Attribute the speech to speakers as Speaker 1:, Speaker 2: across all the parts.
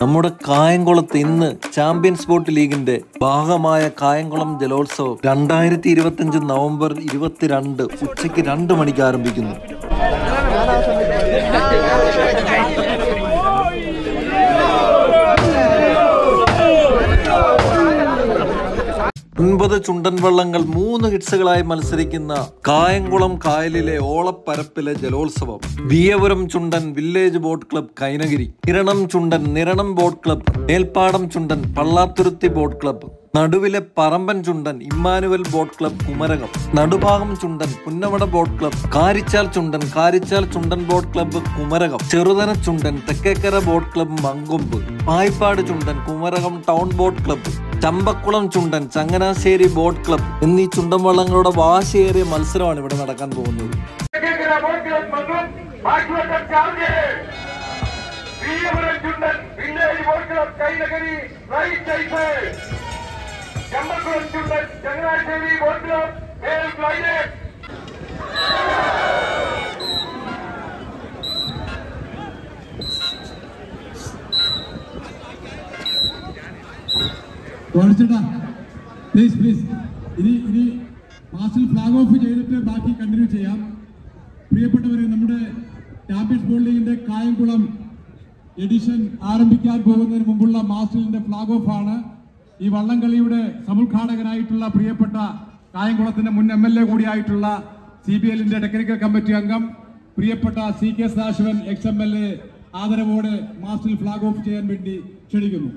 Speaker 1: നമ്മുടെ കായംകുളത്ത് ഇന്ന് ചാമ്പ്യൻസ് ബോട്ട് ലീഗിന്റെ ഭാഗമായ കായംകുളം ജലോത്സവം രണ്ടായിരത്തി ഇരുപത്തിയഞ്ച് നവംബർ ഇരുപത്തിരണ്ട് ഉച്ചയ്ക്ക് രണ്ട് മണിക്ക് ആരംഭിക്കുന്നു. ഒൻപത് ചുണ്ടൻ വള്ളങ്ങൾ മൂന്ന് ഹിറ്റ്സുകളായി മത്സരിക്കുന്ന കായംകുളം കായലിലെ ഓളപ്പരപ്പിലെ ജലോത്സവം. വിയപുരം ചുണ്ടൻ വില്ലേജ് ബോട്ട് ക്ലബ് കൈനഗിരി. കിരണം ചുണ്ടൻ നിരണം ബോട്ട് ക്ലബ്. മേൽപ്പാടം ചുണ്ടൻ പള്ളാത്തുരുത്തി ബോട്ട് ക്ലബ്. നടുവിലെ പറമ്പൻ ചുണ്ടൻ Emmanuel boat club Kumarakom. Nadubhagam ചുണ്ടൻ പുന്നമട ബോട്ട് ക്ലബ്. കാരിച്ചാൽ ചുണ്ടൻ കാരിച്ചാൽ ചുണ്ടൻ ബോട്ട് ക്ലബ് കുമരകം. ചെറുതന ചുണ്ടൻ തെക്കേക്കര ബോട്ട് ക്ലബ് മങ്കൊമ്പ്. പായ്പാട് ചുണ്ടൻ Kumarakom town boat club Champakulam ചുണ്ടൻ ചങ്ങനാശ്ശേരി ബോട്ട് ക്ലബ് എന്നീ ചുണ്ടൻ വള്ളങ്ങളുടെ വാശിയേറിയ മത്സരമാണ് ഇവിടെ നടക്കാൻ പോകുന്നത്.
Speaker 2: ചമ്പക്കുളം ചുണ്ടൻ ചങ്ങനാശ്ശേരി ബോട്ട് ക്ലബ് മേൽ ഫ്ലൈറ്റ്
Speaker 3: ചേട്ടാ പ്ലീസ് പ്ലീസ് ഇനി ഇനി മാസിൽ ഫ്ലാഗ് ഓഫ് ചെയ്തിട്ട് ബാക്കി കണ്ടിന്യൂ ചെയ്യാം. പ്രിയപ്പെട്ടവരെ നമ്മുടെ ചാമ്പ്യൻസ് ബോൾ ലീഗിന്റെ കായംകുളം എഡിഷൻ ആരംഭിക്കാൻ പോകുന്നതിന് മുമ്പുള്ള മാസ്റ്ററിന്റെ ഫ്ലാഗ് ഓഫ് ആണ്. ഈ വള്ളംകളിയുടെ സമുദ്ഘാടകനായിട്ടുള്ള പ്രിയപ്പെട്ട കായംകുളത്തിന്റെ മുൻ എം എൽ എ കൂടിയായിട്ടുള്ള സി ബി എല്ലിന്റെ ടെക്നിക്കൽ കമ്മിറ്റി അംഗം പ്രിയപ്പെട്ട C K Sadasivan ex M L A ആദരവോടെ മാസ്റ്റിൽ ഫ്ലാഗ് ഓഫ് ചെയ്യാൻ വേണ്ടി ക്ഷണിക്കുന്നു.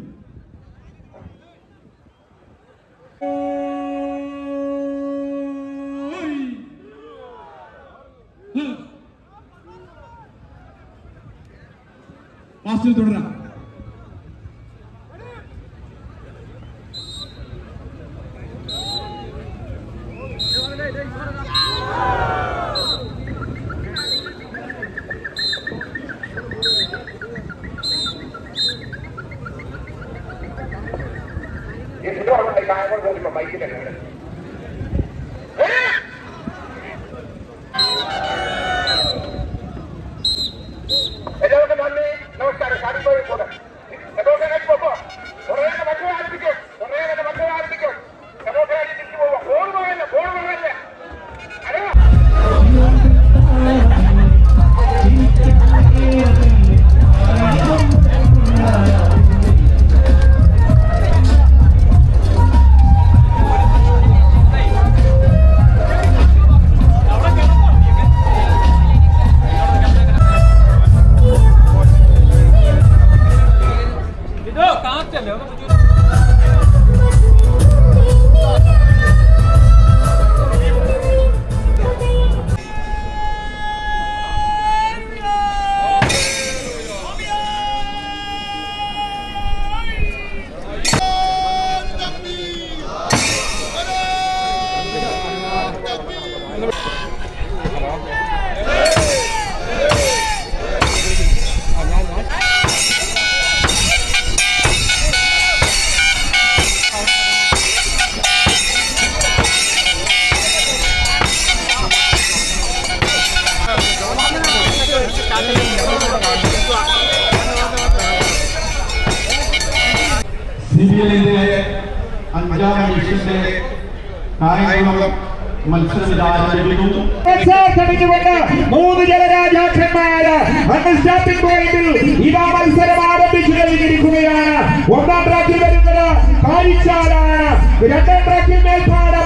Speaker 4: பாஸ்டில் தொடரா. ഡിവിഷന്റെ കായംകുളം
Speaker 5: മൂന്ന് ജലരാജാക്കന്മാര് സ്റ്റാർട്ടിംഗ് പോയിന്റിൽ ഇതാ മത്സരം ആരംഭിച്ചു കഴിഞ്ഞിരിക്കുകയാണ്. ഒന്നാം ട്രാക്കിൽ വരുന്നത് കാരിച്ചാലാണ് രണ്ടാം ട്രാക്കിൽ മേൽപ്പാടം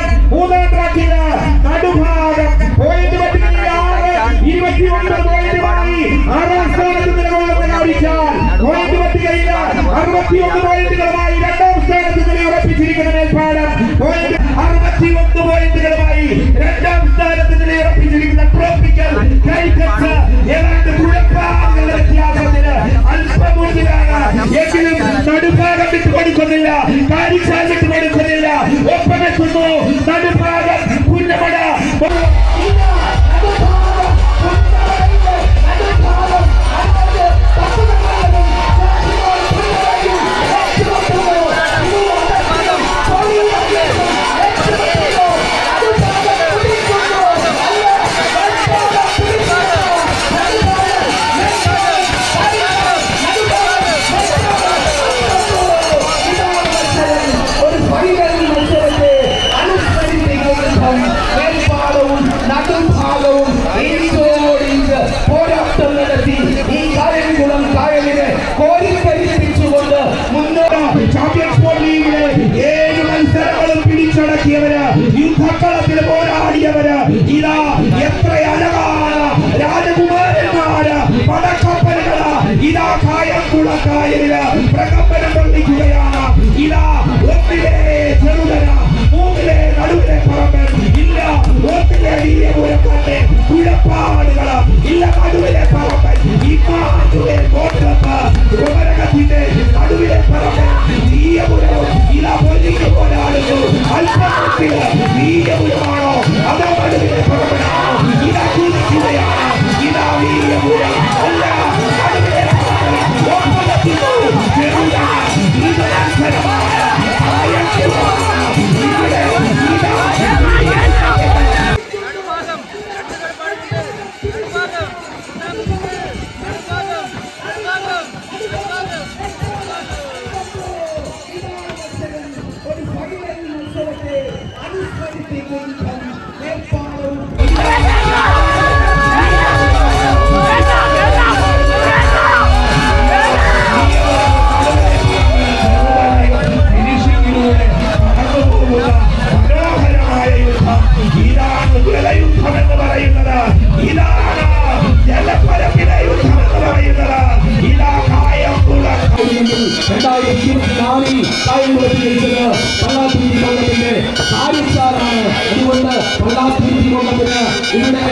Speaker 5: കാണി കായം കൊടുത്ത് ജയിച്ചത് പള്ളാത്തി കൊല്ലത്തിന്റെ സാരിച്ചാറാണ് അതുകൊണ്ട് പള്ളാത്തി കൊല്ലത്തിന് ഇവിടെ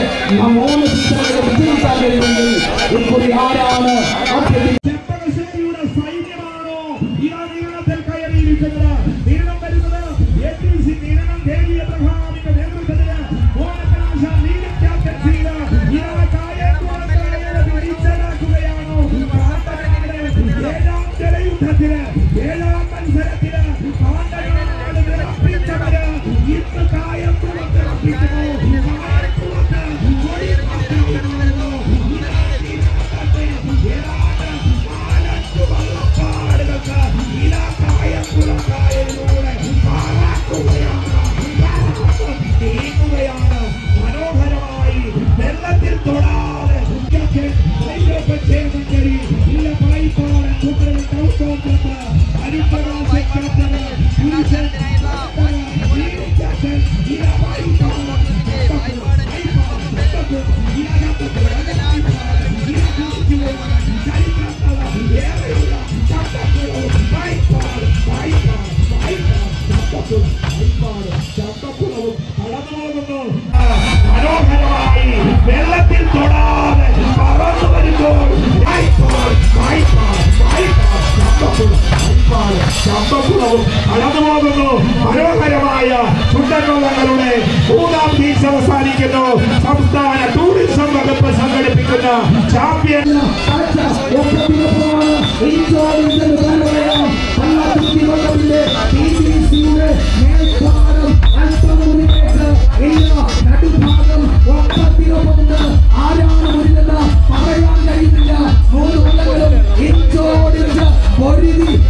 Speaker 5: മൂന്ന് ശിക്ഷണങ്ങളെ വിജയിക്കാൻ കഴിയുമെങ്കിൽ ഇക്കുറി ആരാണ്?
Speaker 6: ശബ്ദപ്പുറവും അടന്നുപോകുന്നു മനോഹരമായ ചുണ്ടൻവള്ളങ്ങളുടെ മൂന്നാം ബീച്ച് അവസാനിക്കുന്നു. സംസ്ഥാന ടൂറിസം വകുപ്പ് സംഘടിപ്പിക്കുന്ന ചാമ്പ്യൻ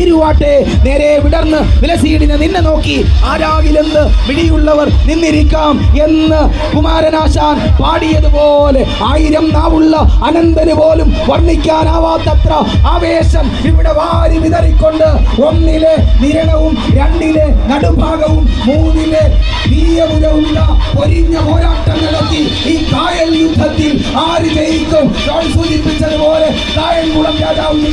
Speaker 5: ഉയരുവാട്ടെ നേരെ വിടർന്ന് വിലസീടിന് നിന്നെ നോക്കി. ആരാകിലെന്ന് വിടിയുള്ളവർ നിന്നിരിക്കാം എന്ന് കുമാരനാശാൻ പാടിയതുപോലെ ആയിരം നാവുള്ള അനന്തന് പോലും വർണിക്കാനാവാത്തത്ര ആവേശം ഇവിടെ വാരി വിതറിക്കൊണ്ട് ഒന്നിലെ നിരണവും രണ്ടിലെ നടുഭാഗവും മൂന്നിലെ തീയപുരമുള്ള പൊരിഞ്ഞ പോരാട്ടം നടത്തി ഈ കായൽ യുദ്ധത്തിൽ ആര് ജയിക്കും? സൂചിപ്പിച്ചതുപോലെ കായംകുളം രാജാവ്.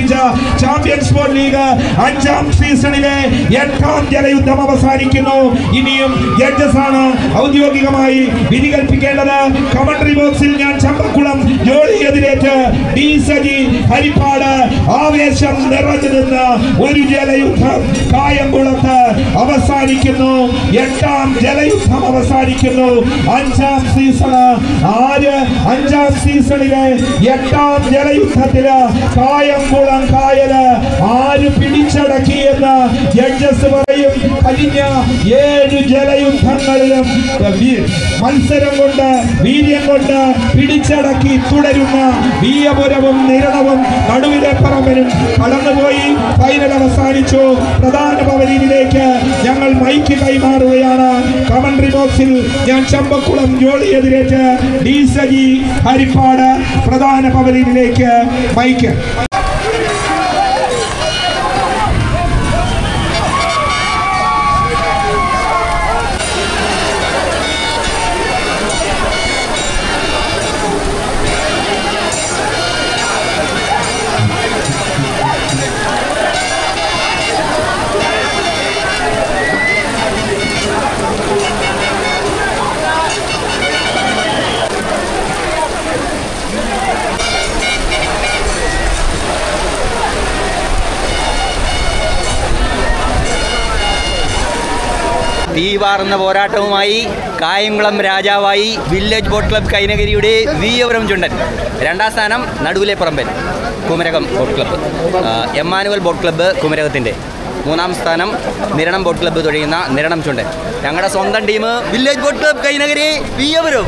Speaker 5: സംഘടിപ്പിച്ച ചാമ്പ്യൻസ് സ്പോർട് ലീഗ് അഞ്ചാം സീസണിലെ എട്ടാം ജലയുദ്ധം അവസാനിക്കുന്നു. ഇനിയും ജഡ്ജസ് ആണ് ഔദ്യോഗികമായി വിധി കൽപ്പിക്കേണ്ടത് കമന്ററി ബോക്സിൽ ഞാൻ ചമ്പക്കുളം ജോളി എതിരേറ്റ് ഡി സജി ഹരിപ്പാട് ആവേശം നിറഞ്ഞു നിന്ന് ഒരു ജലയുദ്ധം കായംകുളത്ത് അവസാനിക്കുന്നു. എട്ടാം ജലയുദ്ധം അവസാനിക്കുന്നു. അഞ്ചാം സീസൺ ആര് അഞ്ചാം സീസണിലെ എട്ടാം ജലയുദ്ധത്തിൽ കായംകുളം കായൽ? ആര് പിടിച്ചടക്കിയെന്ന് ജഡ്ജസ് പറയും. കഴിഞ്ഞ ഏഴ് ജലയുദ്ധങ്ങളിലും മത്സരം കൊണ്ട് വീര്യം കൊണ്ട് പിടിച്ചടക്കി തുടരുന്ന വീയപുരവും നിരണവും നടുവിലെ പറമ്പനും കടന്നുപോയി. ഫൈനൽ അവസാനിച്ചു. പ്രധാന ഭവനിയിലേക്ക് ഞങ്ങൾ മൈക്ക് കൈമാറുകയാണ്. കമന്ററി ബോക്സിൽ ഞാൻ ചമ്പക്കുളം ജോളി എതിരേറ്റ് ഡി സജി ഹരിപ്പാട് പ്രധാന ഭവനിയിലേക്ക് മൈക്ക്.
Speaker 7: തീവാറുന്ന പോരാട്ടവുമായി കായംകുളം രാജാവായി വില്ലേജ് ബോട്ട് ക്ലബ് കൈനഗിരിയുടെ വീയപുരം ചുണ്ടൻ. രണ്ടാം സ്ഥാനം Naduvile Parampan Kumarakom boat club Emmanuel boat club കുമരകത്തിന്റെ മൂന്നാം സ്ഥാനം നിരണം ബോട്ട് ക്ലബ്ബ് തുഴയുന്ന നിരണം ചുണ്ടൻ. ഞങ്ങളുടെ സ്വന്തം team village boat club Kainakary Veeyapuram